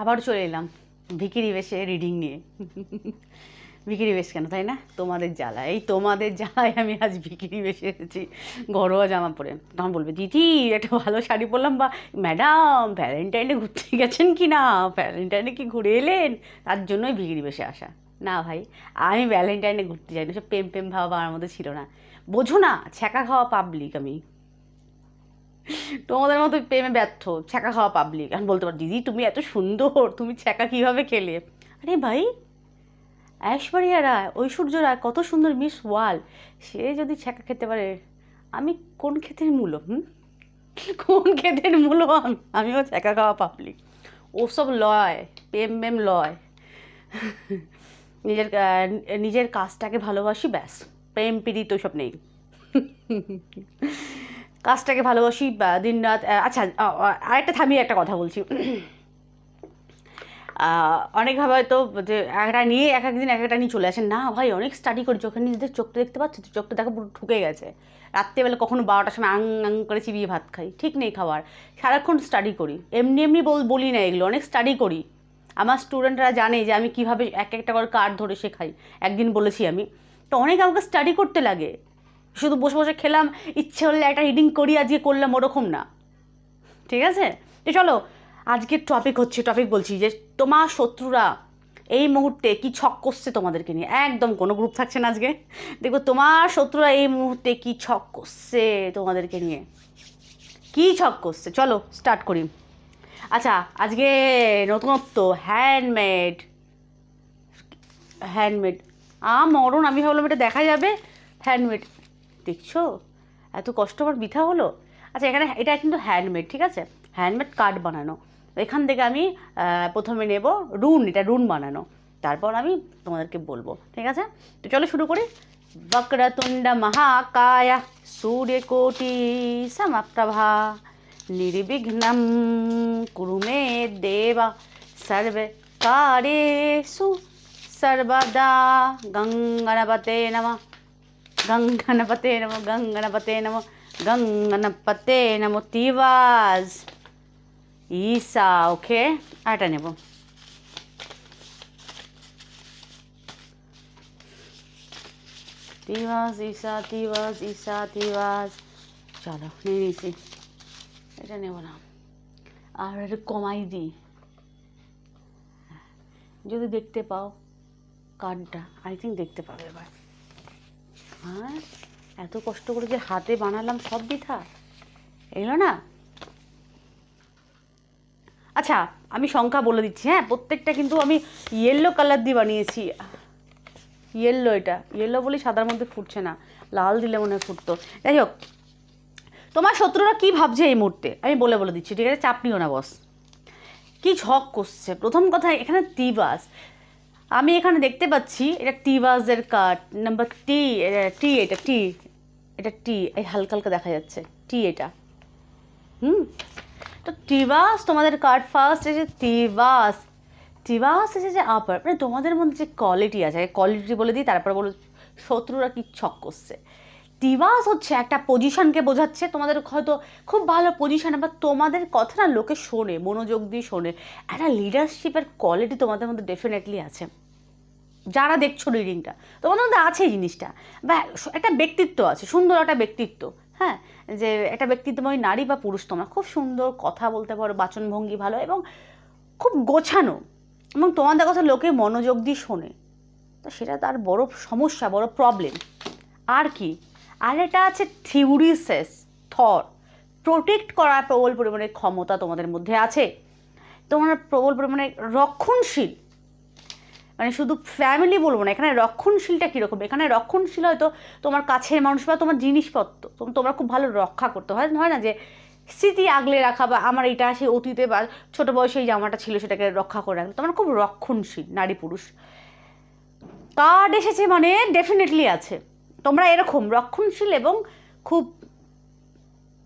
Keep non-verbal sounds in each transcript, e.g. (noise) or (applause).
আবার চলে এলাম ভিকিরি বেশে রিডিং নিয়ে। ভিকিরি বেশ কেন, তাই না? তোমাদের জ্বালা। এই তোমাদের জ্বালায় আমি আজ ভিকিরি বেশে এসেছি ঘরোয়া জামা পরে। তখন বলবে, দিদি, একটা ভালো শাড়ি পরলাম বা ম্যাডাম ভ্যালেন্টাইনে ঘুরতে গেছেন কি না? ভ্যালেন্টাইনে কি ঘুরে এলেন? তার জন্যই ভিকিরি বেশে আসা। না ভাই, আমি ভ্যালেন্টাইনে ঘুরতে যাই না সব প্রেম প্রেম ভাব আমার মধ্যে ছিল না। বোঝো না, ছ্যাঁকা খাওয়া পাবলিক আমি। তোমাদের মতো প্রেমে ব্যর্থ, ছ্যাঁকা খাওয়া পাবলিক আমি বলতে পারো, দিদি তুমি এত সুন্দর, তুমি ছ্যাঁকা কীভাবে খেলে? আরে ভাই ঐশ্বরিয়া রায় ঐশ্বর্য রায় কত সুন্দর মিস ওয়াল সে যদি ছ্যাঁকা খেতে পারে, আমি কোন ক্ষেতের মূল, হুম? কোন ক্ষেতের মূল আমি আমিও ছ্যাঁকা খাওয়া পাবলিক ওসব লয়, প্রেম মেম লয়। নিজের নিজের কাজটাকে ভালোবাসি, ব্যাস। প্রেম পীড়িত ওইসব নেই। কাজটাকে ভালোবাসি দিন রাত আচ্ছা আরেকটা থামিয়ে একটা কথা বলছি। (clears throat) আহ, অনেকভাবে হয়তো যে একটা নিয়ে এক একদিন এক একটা নিয়ে চলে আসেন। না ভাই অনেক স্টাডি করি চোখে নিজেদের চোখটা দেখতে পাচ্ছি তো? চোখটা দেখো পুরো ঢুকে গেছে। রাত্রেবেলা কখনো বারোটার সময় আং আং করে চিবিয়ে ভাত খাই। ঠিক নেই খাবার। সারাক্ষণ স্টাডি করি। এমনি এমনি বলি না এগুলো। অনেক স্টাডি করি। আমার স্টুডেন্টরা জানে যে আমি কীভাবে এক একটা করে কার্ড ধরে শেখাই। একদিন বলেছি আমি। তো অনেক আমাকে স্টাডি করতে লাগে। শুধু বসে বসে খেলাম, ইচ্ছে হলে একটা রিডিং করি, আজকে করলাম ওরকম না। ঠিক আছে? তো চলো, আজকের টপিক হচ্ছে টপিক বলছি যে তোমার শত্রুরা এই মুহূর্তে কি ছক করছে তোমাদেরকে নিয়ে? একদম কোনো গ্রুপ থাকছে না আজকে। দেখো, তোমার শত্রুরা এই মুহূর্তে কি ছক করছে তোমাদেরকে নিয়ে? কি ছক করছে? চলো স্টার্ট করি। আচ্ছা আজকে নতুনত্ব হ্যান্ডমেড হ্যান্ডমেড আ মরণ, আমি ভাবলাম এটা দেখা যাবে হ্যান্ডমেড দেখছ? এত কষ্ট আমার বৃথা হলো? আচ্ছা এখানে এটা কিন্তু হ্যান্ডমেড ঠিক আছে? হ্যান্ডমেড কার্ড বানানো। এখান থেকে আমি প্রথমে নেব রুন এটা রুন বানানো। তারপর আমি তোমাদেরকে বলব, ঠিক আছে? তো চলো শুরু করি। বক্রতুণ্ড মহাকায়, সূর্যকোটি সমপ্রভা, নির্বিঘ্নম কুরু মে দেবা, সর্বে কারেষু, সর্বদা গঙ্গণপতে নমঃ। গঙ্গণপতে নম গঙ্গণপতে নম গঙ্গণপতে নম তিবাজ ঈশা ওকে আটা নেব তিবাজ ঈশা তিবাজ ঈশা তিবাজ চলো নিয়ে নিয়েছি এটা নেব না আর একটু কমাই দিই যদি দেখতে পাও কার্ডটা আই থিঙ্ক দেখতে পাবে এবার হ্যাঁ এত কষ্ট করে যে হাতে বানালাম সব বৃথা। এলো না? আচ্ছা আমি সংখ্যা বলে দিচ্ছি হ্যাঁ? প্রত্যেকটা কিন্তু আমি ইয়েলো কালার দিয়ে বানিয়েছি। ইয়েলো এটা। ইয়েলো বলে সাদার মধ্যে ফুটছে না। লাল দিলে মনে হয় ফুটতো। যাই হোক, তোমার শত্রুরা কি ভাবছে এই মুহূর্তে? আমি বলে বলে দিচ্ছি, ঠিক আছে? চাপ নিও না বস কি ঝক করছে? প্রথম কথা, এখানে তিবাস। আমি এখানে দেখতে পাচ্ছি, এটা টি বাসের কাঠ নাম্বার টি টি এটা টি এটা টি এই হালকা হালকা দেখা যাচ্ছে টি এটা। হুম? তো টি বাস তোমাদের কার্ড ফার্স্ট এসে টি বাস টিবাস টিবাস এসেছে আপার মানে তোমাদের মধ্যে যে কোয়ালিটি আছে কোয়ালিটি বলে দিই, তারপর বলো শত্রুরা কি ছক করছে। টিবাস হচ্ছে একটা পজিশনকে বোঝাচ্ছে, তোমাদের হয়তো খুব ভালো পজিশন বা তোমাদের কথা না লোকে শোনে, মনোযোগ দিয়ে শোনে। একটা লিডারশিপের কোয়ালিটি তোমাদের মধ্যে ডেফিনেটলি আছে। যারা দেখছ রিডিংটা তোমাদের মধ্যে আছে জিনিসটা। বা একটা ব্যক্তিত্ব আছে, সুন্দর একটা ব্যক্তিত্ব হ্যাঁ? যে একটা ব্যক্তিত্বময় নারী বা পুরুষ, তোমরা খুব সুন্দর কথা বলতে পারো, বাচনভঙ্গি ভালো, এবং খুব গোছানো, এবং তোমাদের কথা লোকে মনোযোগ দিয়ে শোনে। তো সেটা তার বড় সমস্যা, বড় প্রবলেম আর কি? আর এটা আছে থিউরিসেস থর। প্রোটেক্ট করার প্রবল পরিমাণে ক্ষমতা তোমাদের মধ্যে আছে। তোমার প্রবল পরিমাণে রক্ষণশীল। মানে শুধু ফ্যামিলি বলব না, এখানে রক্ষণশীলটা কীরকম? এখানে রক্ষণশীল হয়তো তোমার কাছের মানুষ বা তোমার জিনিসপত্র। তোম- তোমরা খুব ভালো রক্ষা করতে হয়। হয় না যে স্মৃতি আগলে রাখা বা আমার এটা সে অতীতে বা ছোটো বয়সে এই জামাটা ছিল সেটাকে রক্ষা করে রাখা। তোমার খুব রক্ষণশীল নারী পুরুষ কার্ড এসেছে মানে ডেফিনেটলি আছে। তোমরা এরকম রক্ষণশীল এবং খুব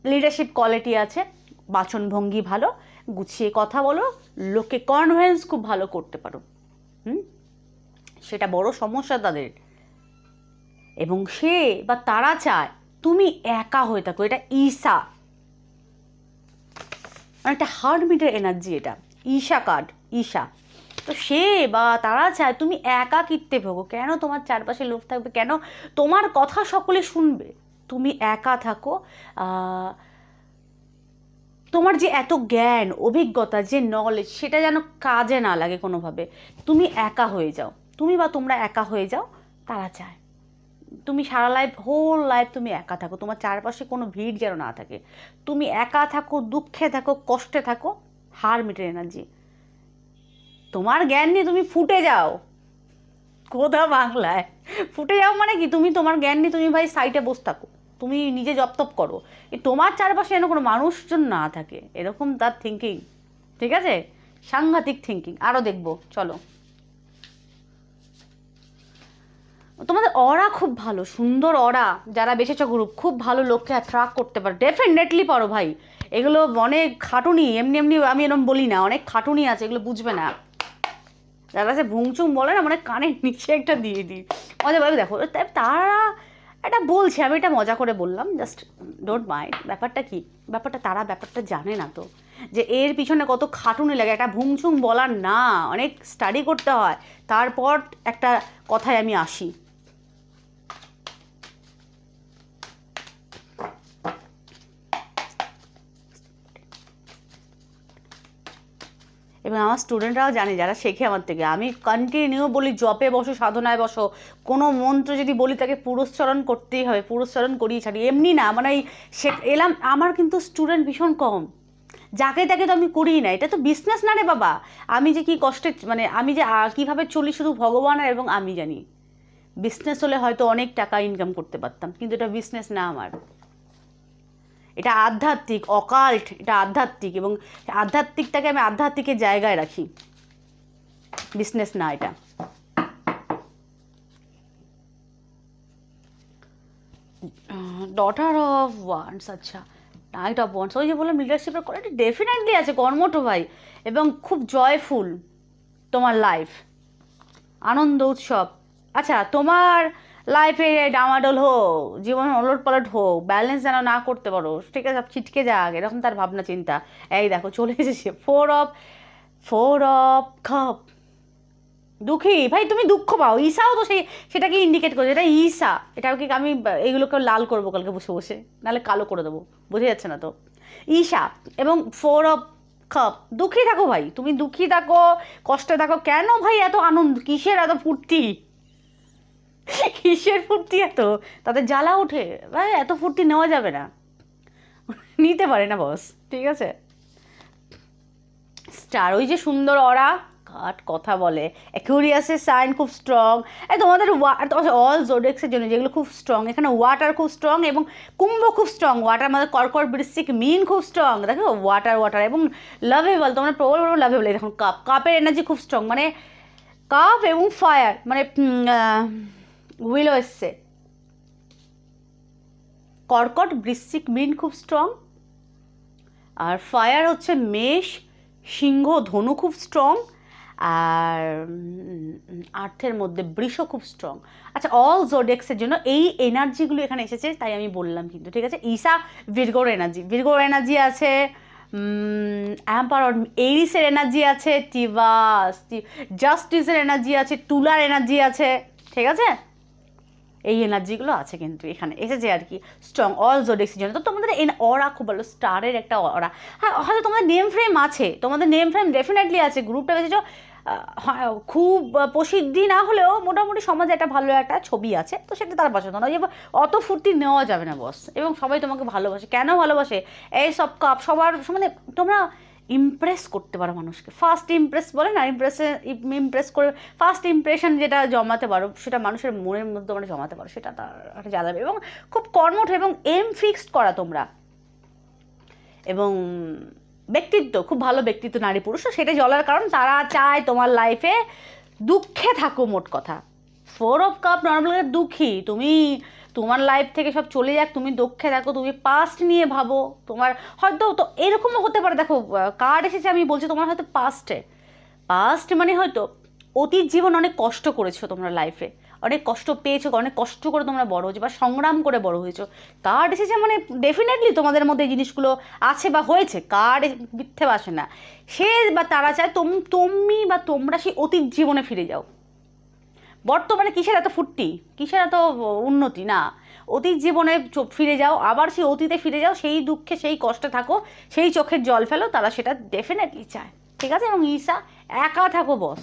লিডারশিপ কোয়ালিটি আছে। বাচনভঙ্গি ভালো, গুছিয়ে কথা বলো, লোকে কনভেন্স খুব ভালো করতে পারো। হুম? সেটা বড় সমস্যা তাদের। এবং সে বা তারা চায় তুমি একা হয়ে থাকো, এটা ঈশা। মানে একটা হার্ড মিটার এনার্জি এটা। ঈশা কার্ড ঈশা। তো সে বা তারা চায় তুমি একা একাকিত্বে ভোগো। কেন তোমার চারপাশে লোক থাকবে? কেন তোমার কথা সকলে শুনবে? তুমি একা থাকো। তোমার যে এত জ্ঞান, অভিজ্ঞতা, যে নলেজ সেটা যেন কাজে না লাগে কোনোভাবে। তুমি একা হয়ে যাও। তুমি বা তোমরা একা হয়ে যাও, তারা চায়। তুমি সারা লাইফ হোল লাইফ তুমি একা থাকো। তোমার চারপাশে কোনো ভিড় যেন না থাকে। তুমি একা থাকো, দুঃখে থাকো, কষ্টে থাকো, হার মিটে এনার্জি তোমার জ্ঞান নিয়ে তুমি ফুটে যাও। কোথা বাংলায়। ফুটে যাও মানে কি? তুমি তোমার জ্ঞান নিয়ে তুমি ভাই সাইটে বসে থাকো। তুমি নিজে জপতপ করো। তোমার চারপাশে যেন কোনো মানুষজন না থাকে। এরকম তার থিঙ্কিং ঠিক আছে? সাংঘাতিক থিঙ্কিং আরও দেখব। চলো। তোমাদের অরা খুব ভালো। সুন্দর অরা যারা বেসেছো গ্রুপ খুব ভালো লোককে অ্যাট্রাক্ট করতে পারো। ডেফিনেটলি পারো ভাই। এগুলো অনেক খাটুনি। এমনি এমনি আমি এরকম বলি না। অনেক খাটুনি আছে। এগুলো বুঝবে না। যারা সে ভুংচুং বলে না মানে কানের নিচে একটা দিয়ে দিই। মজা ভাবে দেখো। তারা এটা বলছে, আমি এটা মজা করে বললাম জাস্ট ডোন্ট মাইন্ড ব্যাপারটা কি? ব্যাপারটা তারা, ব্যাপারটা জানে না তো। যে এর পিছনে কত খাটুনি লাগে, একটা ভুংচুং বলার না, অনেক স্টাডি করতে হয়। তারপর একটা কথায় আমি আসি। এবং আমার স্টুডেন্টরাও জানে যারা শেখে আমার থেকে। আমি কন্টিনিউ বলি জপে বসো, সাধনায় বসো। কোনো মন্ত্র যদি বলি, তাকে পুরস্চরণ করতেই হবে পুরস্চরণ করিয়ে ছাড়ি এমনি না মানে এই এলাম, আমার কিন্তু স্টুডেন্ট ভীষণ কম। যাকে তাকে তো আমি করি না, এটা তো বিজনেস না রে বাবা। আমি যে কি কষ্টে মানে আমি যে কীভাবে চলি শুধু ভগবান আর এবং আমি জানি। বিজনেস হলে হয়তো অনেক টাকা ইনকাম করতে পারতাম, কিন্তু এটা বিজনেস না আমার। এটা আধ্যাত্মিক, অকাল্ট, এটা আধ্যাত্মিক এবং আধ্যাত্মিকটাকে আমি আধ্যাত্মিকের জায়গায় রাখি। বিজনেস না এটা। ডটার অফ ওয়ান্স আচ্ছা নাইট অফ ওয়ান্স ওই যে বললাম লিডারশিপের কোয়ালিটি ডেফিনেটলি আছে, কর্মঠ ভাই, এবং খুব জয়ফুল তোমার লাইফ আনন্দ, উৎসব। আচ্ছা তোমার লাইফে ডামাডোল হোক, জীবন ওলট পালট হোক ব্যালেন্স যেন না করতে পারো ঠিক আছে ছিটকে যাক, এরকম তার ভাবনা, চিন্তা। এই দেখো, চলে এসেছে ফোর অফ ফোর অফ খপ দুঃখী, ভাই, তুমি দুঃখ পাও। ঈশাও তো সেই সেটাকে ইন্ডিকেট করছে? এটা ঈশা। এটাও কি আমি এইগুলোকে লাল করব কালকে বসে বসে? নাহলে কালো করে দেবো। বোঝা যাচ্ছে না তো। ঈশা এবং ফোর অফ কাপ দুঃখী থাকো, ভাই। তুমি দুঃখী থাকো, কষ্টে থাকো। কেন, ভাই, এত আনন্দ? কিসের এত ফুর্তি? কিসের ফুর্তি এত? তাতে জ্বালা ওঠে। ভাই এত ফুর্তি নেওয়া যাবে না। নিতে পারে না বস ঠিক আছে? স্টার ওই যে সুন্দর অরা, কাট কথা বলে। অ্যাকিউরিয়াসের সাইন খুব স্ট্রং তোমাদের অল জোডেক্সের জন্য যেগুলো খুব স্ট্রং এখানে ওয়াটার খুব স্ট্রং এবং কুম্ভ খুব স্ট্রং ওয়াটার মধ্যে কর্কট, বৃশ্চিক, মিন খুব স্ট্রং দেখো ওয়াটার ওয়াটার এবং লাভেবল তোমরা প্রবল প্রবল লাভেবল দেখুন কাপ কাপের এনার্জি খুব স্ট্রং মানে কাপ এবং ফায়ার মানে হুইলও এসছে কর্কট বৃশ্চিক মিন খুব স্ট্রং আর ফায়ার হচ্ছে মেষ, সিংহ, ধনু খুব স্ট্রং আর আর্থের মধ্যে বৃষ খুব স্ট্রং আচ্ছা অল জোডেক্সের জন্য এই এনার্জিগুলো এখানে এসেছে, তাই আমি বললাম কিন্তু, ঠিক আছে? ঈশা ভিরগোর এনার্জি ভিরগোর এনার্জি আছে অ্যাম্পার এরিসের এনার্জি আছে টিভাস জাস্টিসের এনার্জি আছে টুলার এনার্জি আছে, ঠিক আছে? এই এনার্জিগুলো আছে কিন্তু এখানে। এসেছে আর কি স্ট্রং অল জোডেক্সের জন্য তো তোমাদের এন অরা খুব ভালো স্টারের একটা অরা হ্যাঁ হয়তো তোমাদের নেম ফ্রেম আছে, তোমাদের নেম ফ্রেম ডেফিনেটলি আছে গ্রুপটা বেশি খুব প্রসিদ্ধি না হলেও মোটামুটি সমাজে একটা ভালো একটা ছবি আছে, তো সেটা তার পছন্দ না যে অত ফুর্তি নেওয়া যাবে না বস এবং সবাই তোমাকে ভালোবাসে। কেন ভালোবাসে? এই সব কাপ সবার মানে তোমরা ইমপ্রেস করতে পারো মানুষকে। ফার্স্ট ইমপ্রেস বলে না ইমপ্রেসে ইমপ্রেস করে ফার্স্ট ইমপ্রেশন যেটা জমাতে পারো, সেটা মানুষের মনের মধ্যে তোমরা জমাতে পারো, সেটা তার জ্বালাবে এবং খুব কর্মঠ এবং এম ফিক্সড করা তোমরা। এবং ব্যক্তিত্ব, খুব ভালো ব্যক্তিত্ব নারী পুরুষ, সেটা জ্বলার কারণ তারা চায় তোমার লাইফে দুঃখে থাকো মোট কথা। ফোর অফ কাপ নর্মাল দুঃখী, তুমি তোমার লাইফ থেকে সব চলে যাক, তুমি দক্ষে দেখো তুমি পাস্ট নিয়ে ভাবো। তোমার হয়তো তো এরকমও হতে পারে, দেখো কার্ড এসেছে, আমি বলছি তোমার হয়তো পাস্টে পাস্ট মানে হয়তো অতীত জীবন অনেক কষ্ট করেছ তোমরা লাইফে অনেক কষ্ট পেয়েছ, অনেক কষ্ট করে তোমরা বড় হয়েছো বা সংগ্রাম করে বড় হয়েছো। কার্ড এসেছে মানে ডেফিনেটলি তোমাদের মধ্যে জিনিসগুলো আছে বা হয়েছে কার্ড মিথ্যে বাসে না। সে বা তারা চায় তোম, তুমি বা তোমরা সেই অতীত জীবনে ফিরে যাও। বর্তমানে কিসের এত ফুর্তি? কিসের এত উন্নতি? না। অতীত জীবনে ফিরে যাও, আবার সেই অতীতে ফিরে যাও, সেই দুঃখে, সেই কষ্টে থাকো, সেই চোখের জল ফেলো, তারা সেটা ডেফিনেটলি চায়। ঠিক আছে? এবং ঈশা, একা থাকো বস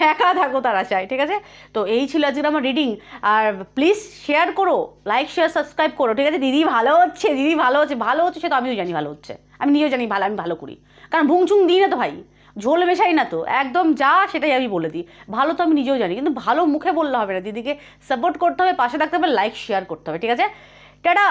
একা থাকো, তারা চায়। ঠিক আছে? তো এই ছিল আজকে আমার রিডিং আর প্লিজ শেয়ার করো লাইক শেয়ার সাবস্ক্রাইব করো। ঠিক আছে? দিদি ভালো হচ্ছে, দিদি ভালো হচ্ছে ভালো হচ্ছে, সে তো আমিও জানি ভালো হচ্ছে। আমি নিজেও জানি ভালো, আমি ভালো করি। কারণ ভুংচুং দিই না তো ভাই। ঝোল মেশাই না তো, একদম যা সেটাই আমি বলে দিই। ভালো তো আমি নিজেও জানি, কিন্তু ভালো মুখে বললে হবে না। দিদিকে সাপোর্ট করতে হবে, পাশে থাকতে হবে লাইক শেয়ার করতে হবে, ঠিক আছে? টাটা!